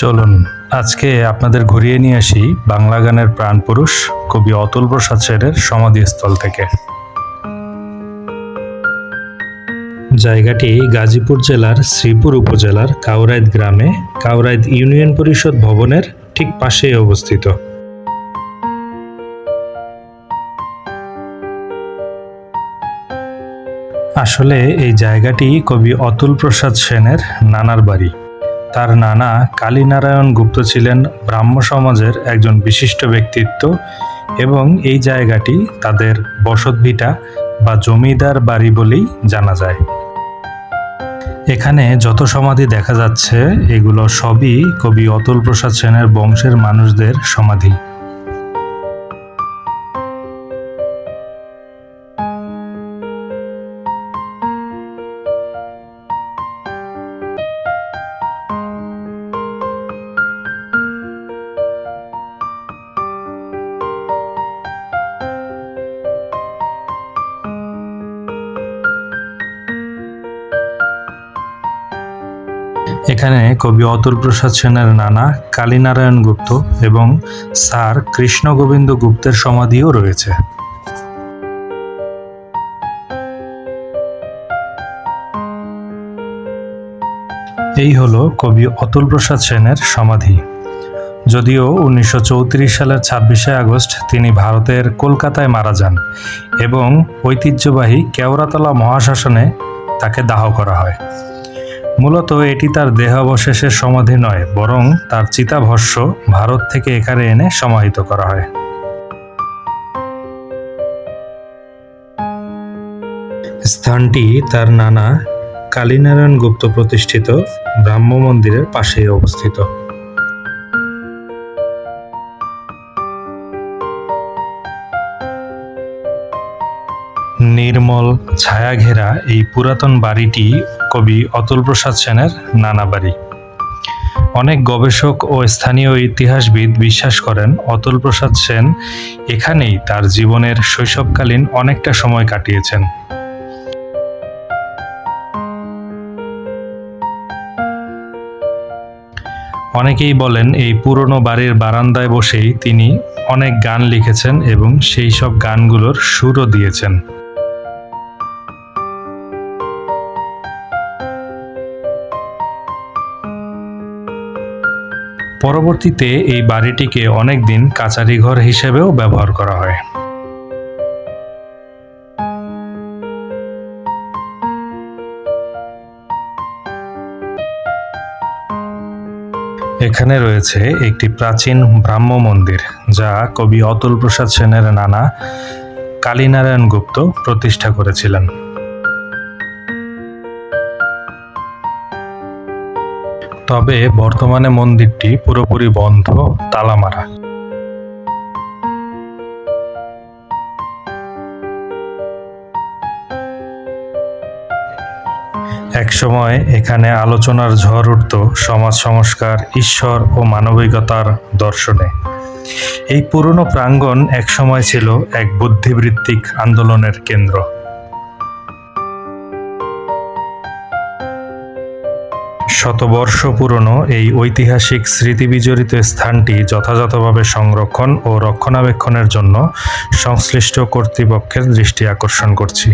চলুন, আজকে আপনাদের ঘুরিয়ে নিয়ে আসি বাংলা গানের প্রাণপুরুষ কবি অতুল প্রসাদ সেনের সমাধিস্থল থেকে। জায়গাটি গাজীপুর জেলার শ্রীপুর উপজেলার কাউরাইদ গ্রামে কাউরাইদ ইউনিয়ন পরিষদ ভবনের ঠিক পাশেই অবস্থিত। আসলে এই জায়গাটি কবি অতুল প্রসাদ সেনের নানার বাড়ি। তার নানা কালীনারায়ণ গুপ্ত ছিলেন ব্রাহ্ম সমাজের একজন বিশিষ্ট ব্যক্তিত্ব এবং এই জায়গাটি তাদের বসতভিটা বা জমিদার বাড়ি বলেই জানা যায়। এখানে যত সমাধি দেখা যাচ্ছে, এগুলো সবই কবি অতুল প্রসাদ সেনের বংশের মানুষদের সমাধি। এখানে কবি অতুল প্রসাদ সেনের নানা কালীনারায়ণ গুপ্ত এবং স্যার কৃষ্ণ গোবিন্দ গুপ্তের সমাধিও রয়েছে। এই হলো কবি অতুল প্রসাদ সেনের সমাধি। যদিও উনিশশো চৌত্রিশ সালের ছাব্বিশে আগস্ট তিনি ভারতের কলকাতায় মারা যান এবং ঐতিহ্যবাহী কেওড়াতলা মহাশাসনে তাকে দাহ করা হয়। মূলত এটি তার দেহাবশেষের সমাধি নয়, বরং তার চিতাভস্য ভারত থেকে এখানে এনে সমাহিত করা হয়। স্থানটি তার নানা কালীনারায়ণ গুপ্ত প্রতিষ্ঠিত ব্রাহ্ম মন্দিরের পাশেই অবস্থিত। নির্মল ছায়া ঘেরা এই পুরাতন বাড়িটি কবি অতুল প্রসাদ সেনের নানা বাড়ি। অনেক গবেষক ও স্থানীয় ইতিহাসবিদ বিশ্বাস করেন, অতুল প্রসাদ সেন এখানেই তার জীবনের শৈশবকালীন অনেকটা সময় কাটিয়েছেন। অনেকেই বলেন, এই পুরনো বাড়ির বারান্দায় বসেই তিনি অনেক গান লিখেছেন এবং সেই সব গানগুলোর সুরও দিয়েছেন। পরবর্তীতে এই বাড়িটিকে অনেকদিন কাচারি ঘর হিসেবেও ব্যবহার করা হয়। এখানে রয়েছে একটি প্রাচীন ব্রাহ্ম মন্দির, যা কবি অতুল প্রসাদ সেনের নানা কালীনারায়ণ গুপ্ত প্রতিষ্ঠা করেছিলেন। তবে বর্তমানে মন্দিরটি পুরোপুরি বন্ধ, তালামারা। একসময় এখানে আলোচনার ঝড় উঠত সমাজ সংস্কার, ঈশ্বর ও মানবিকতার দর্শনে। এই পুরনো প্রাঙ্গণ একসময় ছিল এক বুদ্ধিবৃত্তিক আন্দোলনের কেন্দ্র। শতবর্ষ পুরনো এই ঐতিহাসিক স্মৃতিবিজড়িত স্থানটি যথাযথভাবে সংরক্ষণ ও রক্ষণাবেক্ষণের জন্য সংশ্লিষ্ট কর্তৃপক্ষের দৃষ্টি আকর্ষণ করছি।